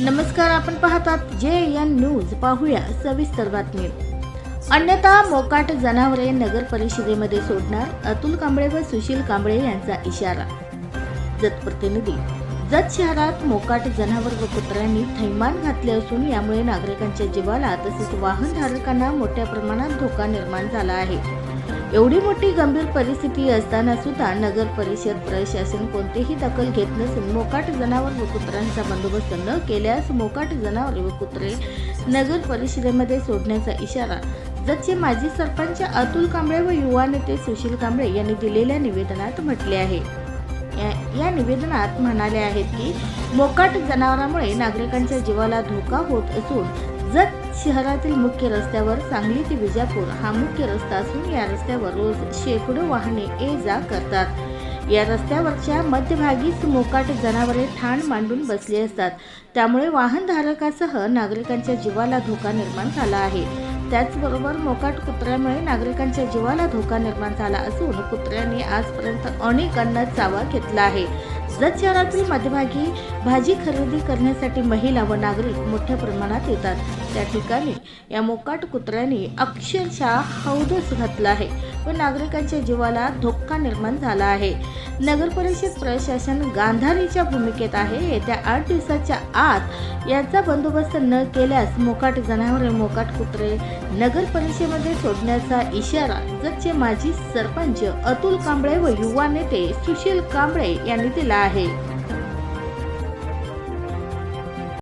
नमस्कार आपण पाहतात जे एन न्यूज. पाहूया सविस्तर बातमी. अन्यथा मोकाट जनावरे नगर परिषदेमध्ये सोडणार अतुल कांबळे व सुशील कांबळे यांचा इशारा. जत प्रतिनिधी. जत शहरात मोकाट जनावर व कुत्र्यांनी थैमान घातले असून यामुळे नागरिकांच्या जीवाला तसेच वाहनधारकांना मोठ्या प्रमाणात धोका निर्माण झाला आहे. एवढी मोठी गंभीर परिस्थिती असताना सुद्धा नगर परिषद प्रशासन कोणतीही दखल घेत नसून मोकाट जनावर व कुत्र्यांचा बंदोबस्त न केल्यास मोकाट जनावरे व कुत्रे नगर परिषदेमध्ये सोडण्याचा इशारा जतचे माजी सरपंच अतुल कांबळे व युवा नेते सुशील कांबळे यांनी दिलेल्या निवेदनात म्हटले आहे. या- या निवेदनात म्हणाले आहेत की मोकाट जनावरांमुळे नागरिकांच्या जीवाला धोका होत असून जत शहरातील मुख्य रस्त्यावर सांगली ते विजापूर हा मुख्य रस्ता असून या रस्त्यावर रोज शेकडो वाहने ये जा करतात. या रस्त्यावरच्या मध्यभागीच मोकाट जनावरे ठाण मांडून बसली असतात. त्यामुळे वाहनधारकासह नागरिकांच्या जीवाला धोका निर्माण झाला आहे. त्याचबरोबर मोकाट कुत्र्यामुळे नागरिकांच्या जीवाला धोका निर्माण झाला असून कुत्र्यांनी आजपर्यंत अनेकांना चावा घेतला आहे. जत शहरातील मध्यभागी भाजी खरेदी करण्यासाठी महिला व नागरिक मोठ्या प्रमाणात येतात. त्या ठिकाणी या मोकाट कुत्र्यांनी अक्षरशः हौदच घातला आहे व नागरिकांच्या जीवाला धोका निर्माण झाला आहे. नगर परिषद प्रशासन गांधारीच्या भूमिकेत आहे. येत्या आठ दिवसाच्या आत याचा बंदोबस्त न केल्यास मोकाट जनावरे मोकाट कुत्रे नगर परिषदेमध्ये सोडण्याचा इशारा जतचे माजी सरपंच अतुल कांबळे व युवा नेते सुशील कांबळे यांनी दिला आहे.